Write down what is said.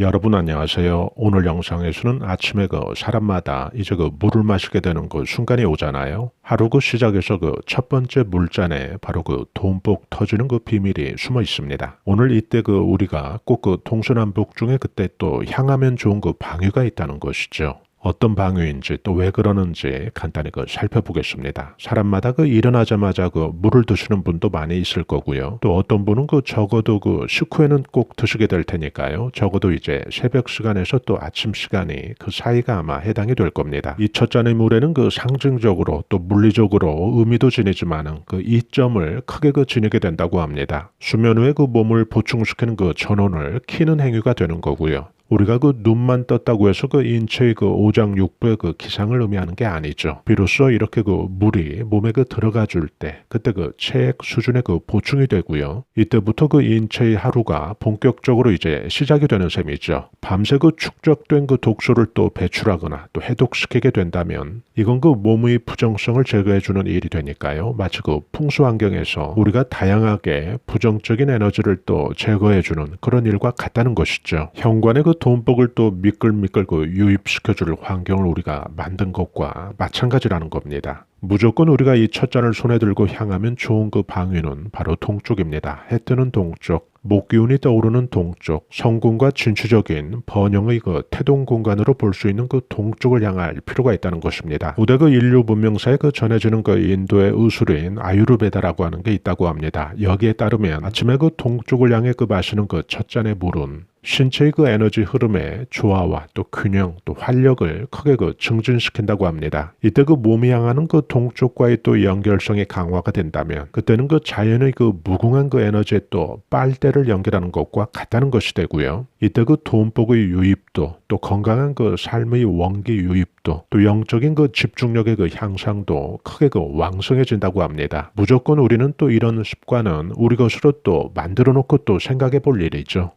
여러분 안녕하세요. 오늘 영상에서는 아침에 그 사람마다 이제 그 물을 마시게 되는 그 순간이 오잖아요. 하루 그 시작에서 그 첫 번째 물잔에 바로 그 돈복 터지는 그 비밀이 숨어 있습니다. 오늘 이때 그 우리가 꼭 그 동서남북 중에 그때 또 향하면 좋은 그 방위가 있다는 것이죠. 어떤 방위인지 또 왜 그러는지 간단히 그 살펴보겠습니다. 사람마다 그 일어나자마자 그 물을 드시는 분도 많이 있을 거고요. 또 어떤 분은 그 적어도 그 식후에는 꼭 드시게 될 테니까요. 적어도 이제 새벽 시간에서 또 아침 시간이 그 사이가 아마 해당이 될 겁니다. 이 첫 잔의 물에는 그 상징적으로 또 물리적으로 의미도 지니지만은 그 이점을 크게 그 지니게 된다고 합니다. 수면 후에 그 몸을 보충시키는 그 전원을 키는 행위가 되는 거고요. 우리가 그 눈만 떴다고 해서 그 인체의 그 오장육부의 그 기상을 의미하는 게 아니죠. 비로소 이렇게 그 물이 몸에 그 들어가 줄 때 그때 그 체액 수준의 그 보충이 되고요. 이때부터 그 인체의 하루가 본격적으로 이제 시작이 되는 셈이죠. 밤새 그 축적된 그 독소를 또 배출하거나 또 해독시키게 된다면 이건 그 몸의 부정성을 제거해주는 일이 되니까요. 마치 그 풍수 환경에서 우리가 다양하게 부정적인 에너지를 또 제거해주는 그런 일과 같다는 것이죠. 현관의 그 돈복을 또 미끌미끌 그 유입시켜줄 환경을 우리가 만든 것과 마찬가지라는 겁니다. 무조건 우리가 이 첫 잔을 손에 들고 향하면 좋은 그 방위는 바로 동쪽입니다. 해 뜨는 동쪽, 목기운이 떠오르는 동쪽, 성군과 진취적인 번영의 그 태동 공간으로 볼 수 있는 그 동쪽을 향할 필요가 있다는 것입니다. 우대 그 인류 문명사에 그 전해지는 그 인도의 의술인 아유르베다라고 하는 게 있다고 합니다. 여기에 따르면 아침에 그 동쪽을 향해 그 마시는 그 첫 잔의 물은 신체의 그 에너지 흐름의 조화와 또 균형 또 활력을 크게 그 증진시킨다고 합니다. 이때 그 몸이 향하는 그 동쪽과의 또 연결성이 강화가 된다면 그때는 그 자연의 그 무궁한 그 에너지에 또 빨대를 연결하는 것과 같다는 것이 되고요. 이때 그 돈복의 유입도 또 건강한 그 삶의 원기 유입도 또 영적인 그 집중력의 그 향상도 크게 그 왕성해진다고 합니다. 무조건 우리는 또 이런 습관은 우리 것으로 또 만들어 놓고 또 생각해 볼 일이죠.